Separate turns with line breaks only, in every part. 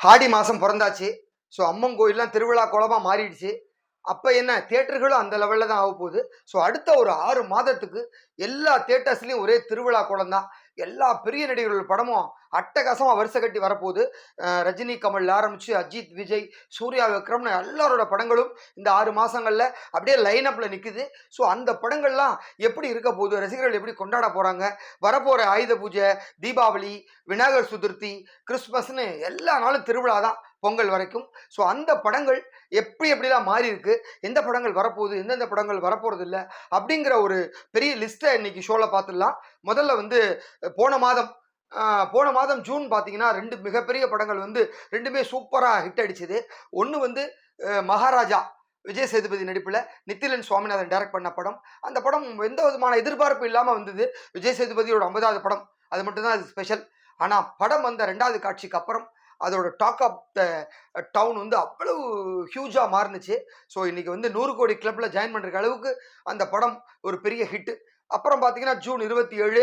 ஆடி மாதம் பிறந்தாச்சு. ஸோ அம்மன் கோயில்லாம் திருவிழா கோலமாக மாறிடுச்சு. அப்போ என்ன தேட்டர்களும் அந்த லெவலில் தான் ஆக போகுது. ஸோ அடுத்த ஒரு ஆறு மாதத்துக்கு எல்லா தேட்டர்ஸ்லேயும் ஒரே திருவிழா கோலம் தான் எல்லா பெரிய நடிகர்கள் படமும் அட்டகாசமாக வருஷ கட்டி வரப்போகுது. ரஜினி கமல் ஆரம்பித்து அஜித் விஜய் சூர்யா விக்ரம்னு எல்லாரோட படங்களும் இந்த ஆறு மாதங்களில் அப்படியே லைனப்பில் நிற்குது ஸோ அந்த படங்கள்லாம் எப்படி இருக்க போகுது? ரசிகர்கள் எப்படி கொண்டாட போகிறாங்க வரப்போகிற ஆயுத பூஜை தீபாவளி விநாயகர் சதுர்த்தி கிறிஸ்மஸ்னு எல்லா நாளும் திருவிழா தான் பொங்கல் வரைக்கும். ஸோ அந்த படங்கள் எப்படி எப்படிலாம் மாறி இருக்கு? எந்த படங்கள் வரப்போகுது? எந்தெந்த படங்கள் வரப்போகிறது இல்லை? அப்படிங்கிற ஒரு பெரிய லிஸ்ட்டை இன்னைக்கு ஷோவில் பார்த்துடலாம். முதல்ல வந்து போன மாதம் போன மாதம் ஜூன் பார்த்தீங்கன்னா ரெண்டு மிகப்பெரிய படங்கள் வந்து ரெண்டுமே சூப்பராக ஹிட் அடிச்சுது. ஒன்று வந்து மகாராஜா விஜய் சேதுபதி நடிப்பில் நித்திலன் சுவாமிநாதன் டைரக்ட் பண்ண படம். அந்த படம் எந்த விதமான எதிர்பார்ப்பு இல்லாமல் வந்தது. விஜய் சேதுபதியோட ஐம்பதாவது படம். அது மட்டும்தான் அது ஸ்பெஷல் ஆனால் படம் வந்த ரெண்டாவது காட்சிக்கு அப்புறம் அதோட டாக் ஆஃப் த டவுன் வந்து அவ்வளவு ஹியூஜாக மாறுனுச்சு. ஸோ இன்னைக்கு வந்து நூறு கோடி கிளப்பில் ஜாயின் பண்ணுற அளவுக்கு அந்த படம் ஒரு பெரிய ஹிட்டு அப்புறம் பார்த்தீங்கன்னா ஜூன் இருபத்தி ஏழு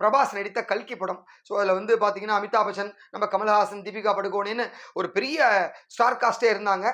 பிரபாஸ் நடித்த கல்கி படம். ஸோ அதில் வந்து பார்த்தீங்கன்னா அமிதாப் பச்சன் நம்ம கமல்ஹாசன் தீபிகா படுகோனின்னு ஒரு பெரிய ஸ்டார் காஸ்டே இருந்தாங்க.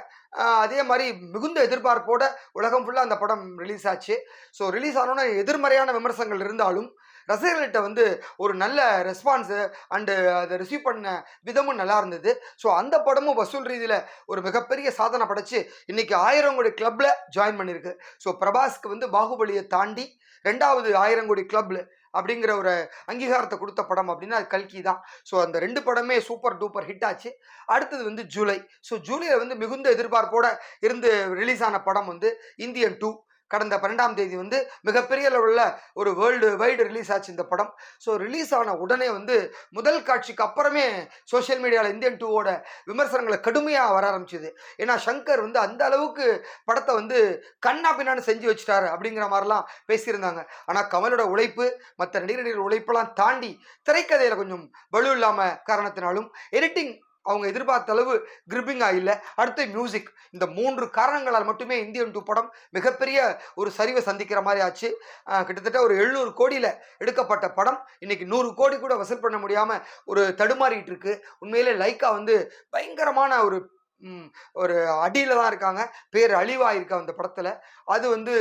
அதே மாதிரி மிகுந்த எதிர்பார்ப்போட உலகம் ஃபுல்லாக அந்த படம் ரிலீஸ் ஆச்சு. ஸோ ரிலீஸ் ஆனோன்னா எதிர்மறையான விமர்சனங்கள் இருந்தாலும் ரசிகர்கள்ட்ட வந்து ஒரு நல்ல ரெஸ்பான்ஸு அண்டு அதை ரிசீவ் பண்ண விதமும் நல்லா இருந்தது. ஸோ அந்த படமும் வசூல் ரீதியில் ஒரு மிகப்பெரிய சாதனை படைச்சு இன்னைக்கு ஆயிரம் கோடி கிளப்பில் ஜாயின் பண்ணியிருக்கு ஸோ பிரபாஸ்க்கு வந்து பாகுபலியை தாண்டி ரெண்டாவது ஆயிரம் கோடி கிளப்பில் அப்படிங்கிற ஒரு அங்கீகாரத்தை கொடுத்த படம் அப்படின்னா அது கல்கி தான். ஸோ அந்த ரெண்டு படமே சூப்பர் டூப்பர் ஹிட் ஆச்சு. அடுத்தது வந்து ஜூலை ஸோ ஜூலையில் வந்து மிகுந்த எதிர்பார்ப்போட இருந்து ரிலீஸ் ஆன படம் வந்து இந்தியன் டூ கடந்த பன்னெண்டாம் தேதி வந்து மிகப்பெரிய அளவில் ஒரு வேர்ல்டு வைடு ரிலீஸ் ஆச்சு இந்த படம். ஸோ ரிலீஸ் ஆன உடனே வந்து முதல் காட்சிக்கு அப்புறமே சோஷியல் மீடியாவில் இந்தியன் டூவோட விமர்சனங்களை கடுமையாக வர ஆரம்பிச்சுது. ஏன்னா சங்கர் வந்து அந்த அளவுக்கு படத்தை வந்து கண்ணா பின்னான்னு செஞ்சு வச்சுட்டாரு அப்படிங்கிற மாதிரிலாம் பேசியிருந்தாங்க. ஆனால் கமலோட உழைப்பு மற்ற நடிகர்கள் உழைப்பெல்லாம் தாண்டி திரைக்கதையில் கொஞ்சம் வலு இல்லாமல் காரணத்தினாலும் எடிட்டிங் அவங்க எதிர்பார்த்த அளவு கிரிப்பிங்காக இல்லை அடுத்து மியூசிக் இந்த மூன்று காரணங்களால் மட்டுமே இந்தியன் டூ படம் மிகப்பெரிய ஒரு சரிவை சந்திக்கிற மாதிரி ஆச்சு. கிட்டத்தட்ட ஒரு எழுநூறு கோடியில் எடுக்கப்பட்ட படம். இன்னைக்கு நூறு கோடி கூட வசூல் பண்ண முடியாமல் ஒரு தடுமாறிட்டு இருக்கு. உண்மையிலே லைக்கா வந்து பயங்கரமான ஒரு ஒரு அடியில் தான் இருக்காங்க. பேர் அழிவாயிருக்கு அந்த படத்தில். அது வந்து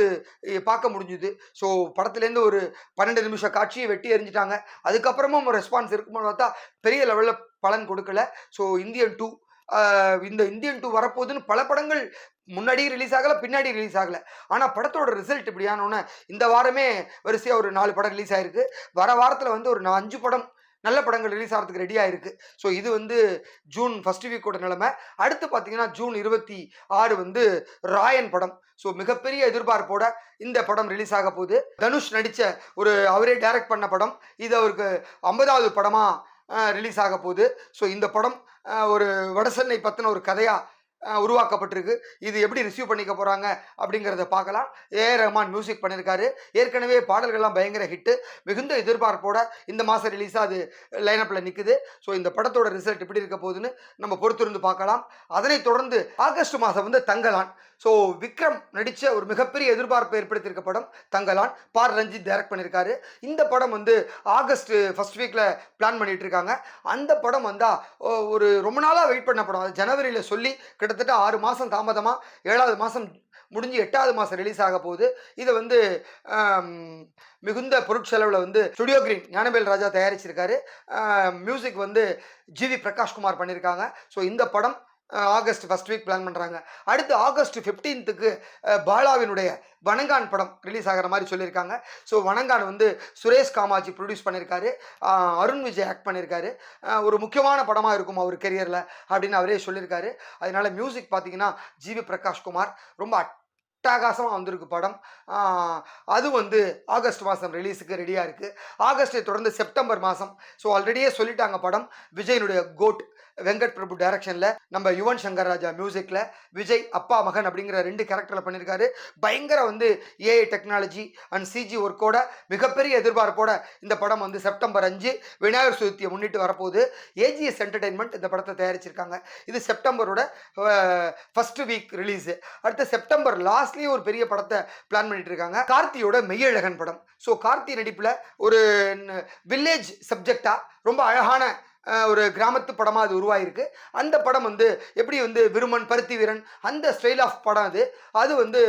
பார்க்க முடிஞ்சுது. ஸோ படத்துலேருந்து ஒரு பன்னெண்டு நிமிஷம் காட்சியை வெட்டி எறிஞ்சிட்டாங்க. அதுக்கப்புறமும் ரெஸ்பான்ஸ் இருக்கும்போது பார்த்தா பெரிய லெவலில் பலன் கொடுக்கல. ஸோ இந்தியன் டூ இந்த இந்தியன் டூ வரப்போகுதுன்னு பல படங்கள் முன்னாடி ரிலீஸ் ஆகலை பின்னாடி ரிலீஸ் ஆகலை. ஆனால் படத்தோட ரிசல்ட் இப்படியானோன்னே இந்த வாரமே வரிசையாக ஒரு நாலு படம் ரிலீஸ் ஆயிருக்கு. வர வாரத்தில் வந்து ஒரு அஞ்சு படம் நல்ல படங்கள் ரிலீஸ் ஆகிறதுக்கு ரெடியாக இருக்குது ஸோ இது வந்து ஜூன் ஃபர்ஸ்ட் வீக்கோட நிலைமை. அடுத்து பார்த்தீங்கன்னா ஜூன் இருபத்தி ஆறு வந்து ராயன் படம். ஸோ மிகப்பெரிய எதிர்பார்ப்போட இந்த படம் ரிலீஸ் ஆக போகுது. தனுஷ் நடித்த ஒரு அவரே டைரக்ட் பண்ண படம். இது அவருக்கு ஐம்பதாவது படமாக ரிலீஸ் ஆக போகுது. ஸோ இந்த படம் ஒரு வடசென்னை பற்றின ஒரு கதையாக உருவாக்கப்பட்டிருக்கு. இது எப்படி ரிசீவ் பண்ணிக்க போகிறாங்க அப்படிங்கிறத பார்க்கலாம். ஏ. ரஹ்மான் மியூசிக் பண்ணியிருக்காரு ஏற்கனவே பாடல்கள்லாம் பயங்கர ஹிட்டு மிகுந்த எதிர்பார்ப்போட இந்த மாதம் ரிலீஸாக அது லைனப்பில் நிற்குது ஸோ இந்த படத்தோட ரிசல்ட் எப்படி இருக்க போகுதுன்னு நம்ம பொறுத்திருந்து பார்க்கலாம். அதனைத் தொடர்ந்து ஆகஸ்ட் மாதம் வந்து தங்கலான். ஸோ விக்ரம் நடித்த ஒரு மிகப்பெரிய எதிர்பார்ப்பை ஏற்படுத்தியிருக்க படம் தங்கலான். பார் ரஞ்சித் டைரக்ட் பண்ணியிருக்காரு இந்த படம் வந்து ஆகஸ்ட் ஃபர்ஸ்ட் வீக்கில் பிளான் பண்ணிகிட்டு இருக்காங்க. அந்த படம் வந்தால் ஒரு ரொம்ப நாளாக வெயிட் பண்ண படம். அது ஜனவரியில் சொல்லி கிட்டத்தட்ட ஆறு மாதம் தாமதமாக ஏழாவது மாதம் முடிஞ்சு எட்டாவது மாதம் ரிலீஸ் ஆக போகுது. இதை வந்து மிகுந்த பொருட்செலவில் வந்து ஸ்டுடியோ கிரீன் ஞானவேல் ராஜா தயாரிச்சிருக்காரு. மியூசிக் வந்து ஜிவி பிரகாஷ்குமார் பண்ணியிருக்காங்க ஸோ இந்த படம் ஆகஸ்ட் ஃபர்ஸ்ட் வீக் பிளான் பண்ணுறாங்க அடுத்து ஆகஸ்ட் ஃபிஃப்டீன்த்துக்கு பாலாவினுடைய வணங்கான் படம் ரிலீஸ் ஆகிற மாதிரி சொல்லியிருக்காங்க. ஸோ வணங்கான் வந்து சுரேஷ் காமாஜி ப்ரொடியூஸ் பண்ணியிருக்காரு. அருண் விஜய் ஆக்ட் பண்ணியிருக்காரு. ஒரு முக்கியமான படமாக இருக்கும் அவர் கெரியரில் அப்படின்னு அவரே சொல்லியிருக்காரு. அதனால மியூசிக் பார்த்தீங்கன்னா ஜிவி பிரகாஷ்குமார் ரொம்ப அட்டகாசமாக வந்திருக்கு படம். அது வந்து ஆகஸ்ட் மாதம் ரிலீஸுக்கு ரெடியாக இருக்குது ஆகஸ்ட்டை தொடர்ந்து செப்டம்பர் மாதம் ஸோ ஆல்ரெடியே சொல்லிட்டாங்க படம். விஜயனுடைய கோட் வெங்கட் பிரபு டைரக்ஷனில் நம்ம யுவன் சங்கர் ராஜா மியூசிக்கில் விஜய் அப்பா மகன் அப்படிங்கிற ரெண்டு கேரக்டரில் பண்ணியிருக்காரு பயங்கர வந்து ஏஐ டெக்னாலஜி அண்ட் சிஜி ஒர்க்கோட மிகப்பெரிய எதிர்பார்ப்போட இந்த படம் வந்து செப்டம்பர் அஞ்சு விநாயகர் சதுர்த்தியை முன்னிட்டு வரப்போகுது. ஏஜிஎஸ் என்டர்டைன்மெண்ட் இந்த படத்தை தயாரிச்சிருக்காங்க. இது செப்டம்பரோட ஃபர்ஸ்ட் வீக் ரிலீஸு அடுத்து செப்டம்பர் லாஸ்ட்லேயும் ஒரு பெரிய படத்தை பிளான் பண்ணிட்டு இருக்காங்க கார்த்தியோட மெய்யழகன் படம். ஸோ கார்த்தி நடிப்பில் ஒரு வில்லேஜ் சப்ஜெக்டாக ரொம்ப அழகான ஒரு கிராமத்து படமாக அது உருவாயிருக்கு. அந்த படம் வந்து எப்படி வந்து விருமன் பருத்தி வீரன் அந்த ஸ்டைல் ஆஃப் படம் அது. அது வந்து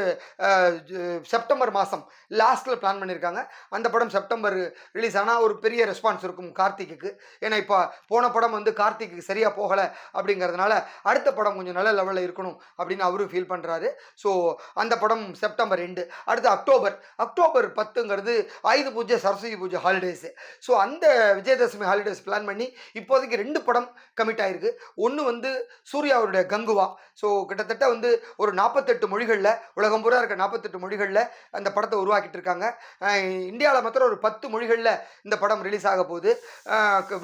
செப்டம்பர் மாதம் லாஸ்ட்டில் பிளான் பண்ணியிருக்காங்க அந்த படம் செப்டம்பர் ரிலீஸ் ஆனால் ஒரு பெரிய ரெஸ்பான்ஸ் இருக்கும் கார்த்திக்கு ஏன்னா இப்போ போன படம் வந்து கார்த்திக்கு சரியாக போகலை அப்படிங்கிறதுனால அடுத்த படம் கொஞ்சம் நல்ல லெவலில் இருக்கணும் அப்படின்னு அவரும் ஃபீல் பண்ணுறாரு ஸோ அந்த படம் செப்டம்பர் ரெண்டு. அடுத்து அக்டோபர். அக்டோபர் பத்துங்கிறது ஆயுத பூஜை சரஸ்வதி பூஜை ஹாலிடேஸு ஸோ அந்த விஜயதசமி ஹாலிடேஸ் பிளான் பண்ணி இப்போதைக்கு ரெண்டு படம் கமிட் ஆயிருக்கு. ஒன்று வந்து சூர்யாவுடைய கங்குவா. ஸோ கிட்டத்தட்ட வந்து ஒரு நாற்பத்தெட்டு மொழிகளில் உலகம் பூரா இருக்க நாற்பத்தெட்டு மொழிகளில் அந்த படத்தை உருவாக்கிட்டு இருக்காங்க. இந்தியாவில் மாத்திரம் ஒரு பத்து மொழிகளில் இந்த படம் ரிலீஸ் ஆக போகுது.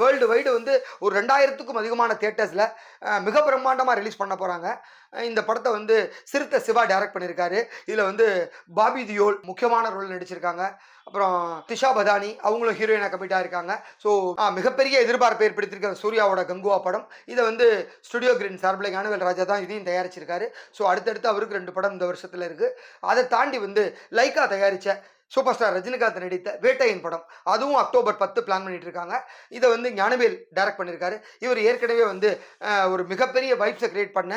வேர்ல்டு வைடு வந்து ஒரு ரெண்டாயிரத்துக்கும் அதிகமான தேட்டர்ஸில் மிக பிரம்மாண்டமாக ரிலீஸ் பண்ண போகிறாங்க இந்த படத்தை வந்து சிறுத்தை சிவா டைரக்ட் பண்ணியிருக்காரு இதில் வந்து பாபி தியோல் முக்கியமான ரோல் நடிச்சிருக்காங்க. அப்புறம் திஷா பதானி அவங்களும் ஹீரோயினாக கமிட் இருக்காங்க ஸோ மிகப்பெரிய எதிர்பார்ப்பை ஏற்படுத்தியிருக்க சூர்யாவோட கங்குவா படம். இதை வந்து ஸ்டுடியோ கிரீன் சார்பில் ஞானவேல் ராஜா தான் இதையும் தயாரிச்சிருக்காரு. ஸோ அடுத்தடுத்து அவருக்கு ரெண்டு படம் இந்த வருஷத்தில் இருக்குது அதை தாண்டி வந்து லைக்கா தயாரித்த சூப்பர் ஸ்டார் ரஜினிகாந்த் நடித்த வேட்டையின் படம். அதுவும் அக்டோபர் பத்து பிளான் பண்ணிட்டு இருக்காங்க இதை வந்து ஞானவேல் டைரக்ட் பண்ணியிருக்காரு இவர் ஏற்கனவே வந்து ஒரு மிகப்பெரிய வைப்ஸை கிரியேட் பண்ண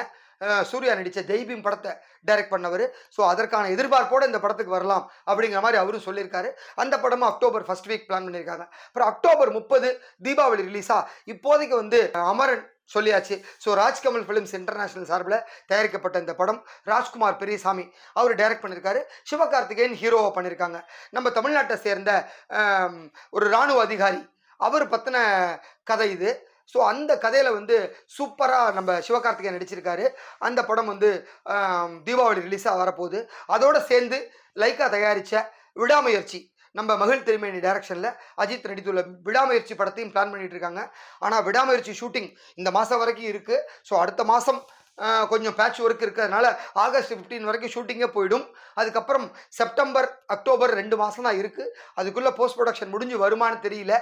சூர்யா நடித்த ஜெய்பீம் படத்தை டைரக்ட் பண்ணவர். ஸோ அதற்கான எதிர்பார்ப்போடு இந்த படத்துக்கு வரலாம் அப்படிங்கிற மாதிரி அவரும் சொல்லியிருக்காரு. அந்த படமும் அக்டோபர் ஃபர்ஸ்ட் வீக் பிளான் பண்ணியிருக்காங்க. அப்புறம் அக்டோபர் முப்பது தீபாவளி ரிலீஸா இப்போதைக்கு வந்து அமரன் சொல்லியாச்சு. ஸோ ராஜ்கமல் ஃபிலிம்ஸ் இன்டர்நேஷனல் சார்பில் தயாரிக்கப்பட்ட இந்த படம் ராஜ்குமார் பெரியசாமி அவர் டைரக்ட் பண்ணியிருக்காரு. சிவகார்த்திகேயன் ஹீரோவை பண்ணியிருக்காங்க. நம்ம தமிழ்நாட்டை சேர்ந்த ஒரு இராணுவ அதிகாரி. அவர் பற்றின கதை இது. ஸோ அந்த கதையில் வந்து சூப்பராக நம்ம சிவகார்த்திகேயன் நடிச்சிருக்காரு. அந்த படம் வந்து தீபாவளி ரிலீஸாக வரப்போகுது. அதோடு சேர்ந்து லைக்கா தயாரித்த விடாமுயற்சி நம்ம மகிழ் திருமேனி டைரக்ஷனில் அஜித் நடித்துள்ள விடாமுயற்சி படத்தையும் பிளான் பண்ணிகிட்டு இருக்காங்க. ஆனால் விடாமுயற்சி ஷூட்டிங் இந்த மாதம் வரைக்கும் இருக்குது ஸோ அடுத்த மாதம் கொஞ்சம் பேட்ச் ஒர்க் இருக்கிறதுனால ஆகஸ்ட் 15 வரைக்கும் ஷூட்டிங்கே போயிடும். அதுக்கப்புறம் செப்டம்பர் அக்டோபர் ரெண்டு மாதம் தான் இருக்குது அதுக்குள்ளே போஸ்ட் ப்ரொடக்ஷன் முடிஞ்சு வருமானு தெரியல.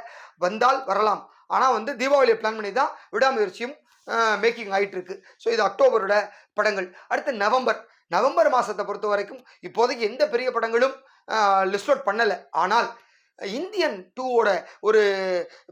வந்தால் வரலாம். ஆனால் வந்து தீபாவளியை பிளான் பண்ணி தான் விடாமுயற்சியும் மேக்கிங் ஆகிட்டுருக்கு ஸோ இது அக்டோபரோட படங்கள். அடுத்து நவம்பர் நவம்பர் மாதத்தை பொறுத்த வரைக்கும் இப்போதைக்கு எந்த பெரிய படங்களும் லிஸ்ட் அவுட் பண்ணலை. ஆனால் இந்தியன் டூவோட ஒரு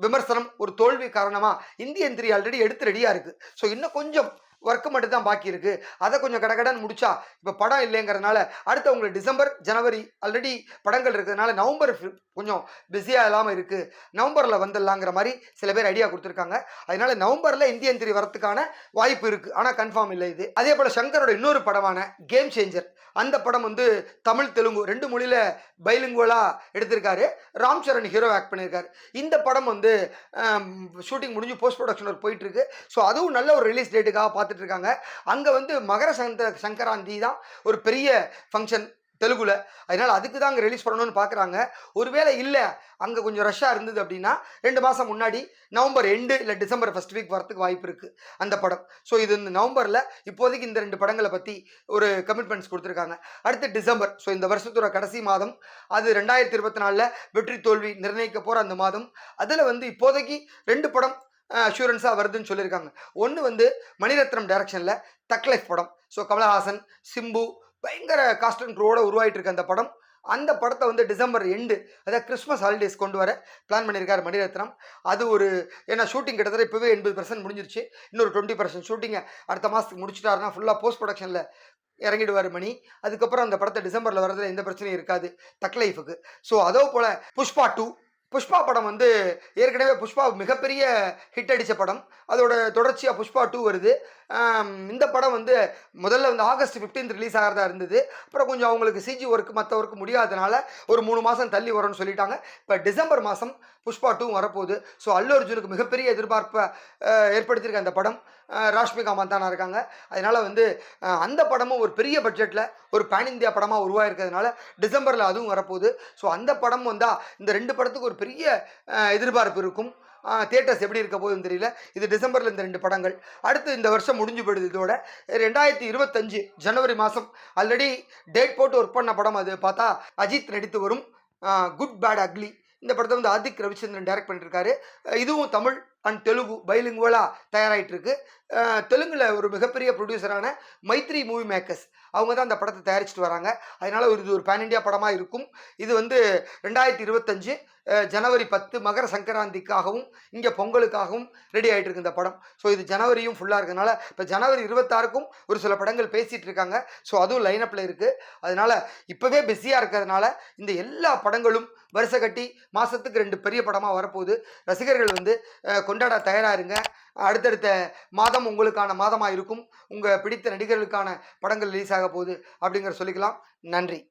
விமர்சனம் ஒரு தோல்வி காரணமாக இந்தியன் த்ரீ ஆல்ரெடி எடுத்து ரெடியாக இருக்குது ஸோ இன்னும் கொஞ்சம் ஒர்க்கு மட்டும் தான் பாக்கி இருக்கு. அதை கொஞ்சம் கடகடன் முடிச்சா இப்போ படம் இல்லைங்கிறதுனால அடுத்து உங்களுக்கு டிசம்பர் ஜனவரி ஆல்ரெடி படங்கள் இருக்கிறதுனால நவம்பர் கொஞ்சம் பிஸியாக இல்லாமல் இருக்குது நவம்பரில் வந்துடலாங்கிற மாதிரி சில பேர் ஐடியா கொடுத்துருக்காங்க. அதனால நவம்பரில் இந்தியன் திரி வரத்துக்கான வாய்ப்பு இருக்குது ஆனால் கன்ஃபார்ம் இல்லை இது. அதே போல் சங்கரோட இன்னொரு படமான கேம் சேஞ்சர் அந்த படம் வந்து தமிழ் தெலுங்கு ரெண்டு மொழியில் பைலிங்குவலாக எடுத்திருக்காரு. ராம் சரண் ஹீரோ ஆக்ட் பண்ணியிருக்காரு. இந்த படம் வந்து ஷூட்டிங் முடிஞ்சு போஸ்ட் ப்ரொடக்ஷன் ஒர்க் போயிட்டு இருக்கு. ஸோ அதுவும் நல்ல ஒரு ரிலீஸ் டேட்டுக்காக பார்த்து பார்த்துட்டு இருக்காங்க அங்கே வந்து மகர சங்க சங்கராந்தி தான் ஒரு பெரிய ஃபங்க்ஷன் தெலுங்குல. அதனால் அதுக்கு தான் அங்கே ரிலீஸ் பண்ணணும்னு பார்க்குறாங்க ஒருவேளை இல்லை அங்கே கொஞ்சம் ரஷ்ஷாக இருந்தது அப்படின்னா ரெண்டு மாதம் முன்னாடி நவம்பர் எண்டு இல்லை டிசம்பர் ஃபர்ஸ்ட் வீக் வரத்துக்கு வாய்ப்பு இருக்குது அந்த படம். ஸோ இது இந்த நவம்பரில் இப்போதைக்கு இந்த ரெண்டு படங்களை பற்றி ஒரு கமிட்மெண்ட்ஸ் கொடுத்துருக்காங்க. அடுத்து டிசம்பர். ஸோ இந்த வருஷத்தோட கடைசி மாதம் அது ரெண்டாயிரத்தி இருபத்தி நாலில் வெற்றி தோல்வி நிர்ணயிக்க போகிற அந்த மாதம். அதில் வந்து இப்போதைக்கு ரெண்டு படம் அஷூரன்ஸாக வருதுன்னு சொல்லியிருக்காங்க. ஒன்று வந்து மணிரத்னம் டைரக்ஷனில் தக் லைஃப் படம். ஸோ கமலஹாசன் சிம்பு பயங்கர காஸ்ட் அண்ட் க்ரோட உருவாயிட்டு இருக்க அந்த படம். அந்த படத்தை வந்து டிசம்பர் எண்டு அதாவது கிறிஸ்மஸ் ஹாலிடேஸ் கொண்டு வர பிளான் பண்ணியிருக்காரு மணிரத்னம். அது ஒரு ஏன்னா ஷூட்டிங் கிட்டத்தட்ட இப்போவே எண்பது பர்சன்ட் முடிஞ்சிருச்சு. இன்னொரு டுவெண்ட்டி பர்சன்ட் ஷூட்டிங்கை அடுத்த மாதத்துக்கு முடிச்சிட்டாருன்னா ஃபுல்லாக போஸ்ட் ப்ரொடக்ஷனில் இறங்கிடுவார் மணி. அதுக்கப்புறம் அந்த படத்தை டிசம்பரில் வரதுல எந்த பிரச்சனையும் இருக்காது தக் லைஃபுக்கு ஸோ அதோ போல் புஷ்பா டூ புஷ்பா படம் வந்து ஏற்கனவே புஷ்பா மிகப்பெரிய ஹிட் அடித்த படம். அதோட தொடர்ச்சியாக புஷ்பா டூ வருது. இந்த படம் வந்து முதல்ல வந்து ஆகஸ்ட் 15 ரிலீஸ் ஆகிறதா இருந்தது. அப்புறம் கொஞ்சம் அவங்களுக்கு சிஜி ஒர்க் மற்ற ஒர்க் முடியாதனால ஒரு மூணு மாதம் தள்ளி வரும்னு சொல்லிட்டாங்க. இப்போ டிசம்பர் மாதம் புஷ்பா டூ வரப்போகுது. ஸோ அல்லு அர்ஜுனுக்கு மிகப்பெரிய எதிர்பார்ப்பை ஏற்படுத்தியிருக்க அந்த படம். ராஷ்மிகா மந்தானா இருக்காங்க. அதனால் வந்து அந்த படமும் ஒரு பெரிய பட்ஜெட்டில் ஒரு பேன் இந்தியா படமாக உருவாயிருக்கிறதுனால டிசம்பரில் அதுவும் வரப்போகுது. ஸோ அந்த படம் வந்தால் இந்த ரெண்டு படத்துக்கு ஒரு பெரிய எதிர்பார்ப்பு இருக்கும். தேட்டர்ஸ் எப்படி இருக்க போகுதுன்னு தெரியல. இது டிசம்பரில் இந்த ரெண்டு படங்கள். அடுத்து இந்த வருஷம் முடிஞ்சு போயிடுது இதோட. ரெண்டாயிரத்தி இருபத்தஞ்சு ஜனவரி மாதம் ஆல்ரெடி டேட் போட்டு ஒர்க் பண்ண படம் அது. பார்த்தா அஜித் நடித்து வரும். குட் பேட் அக்லி இந்த படத்தை வந்து ஆதிக் ரவிச்சந்திரன் டைரக்ட் பண்ணியிருக்காரு இதுவும் தமிழ் அண்ட் தெலுங்கு பைலிங்குவலாக தயாராகிட்டு இருக்கு தெலுங்கில் ஒரு மிகப்பெரிய ப்ரொடியூசரான மைத்ரி மூவி மேக்கர்ஸ் அவங்க தான் அந்த படத்தை தயாரிச்சுட்டு வராங்க. அதனால் ஒரு இது ஒரு பேன் இண்டியா படமாக இருக்கும். இது வந்து ரெண்டாயிரத்தி இருபத்தஞ்சு ஜனவரி பத்து மகர சங்கராந்திக்காகவும் இங்கே பொங்கலுக்காகவும் ரெடி ஆகிட்டு இருக்கு இந்த படம். ஸோ இது ஜனவரியும் ஃபுல்லாக இருக்கிறதுனால இப்போ ஜனவரி இருபத்தாறுக்கும் ஒரு சில படங்கள் பேசிகிட்டு இருக்காங்க ஸோ அதுவும் லைனப்பில் இருக்குது அதனால் இப்போவே பிஸியாக இருக்கிறதுனால இந்த எல்லா படங்களும் வருஷ கட்டி மாதத்துக்கு ரெண்டு பெரிய படமாக வரப்போகுது. ரசிகர்கள் வந்து கொண்டாட தயாராக இருங்க அடுத்தடுத்த மாதம் உங்களுக்கான மாதமாக இருக்கும் உங்கள் பிடித்த நடிகர்களுக்கான படங்கள் ரிலீஸ் ஆக போகுது அப்படிங்கிற சொல்லிக்கலாம். நன்றி.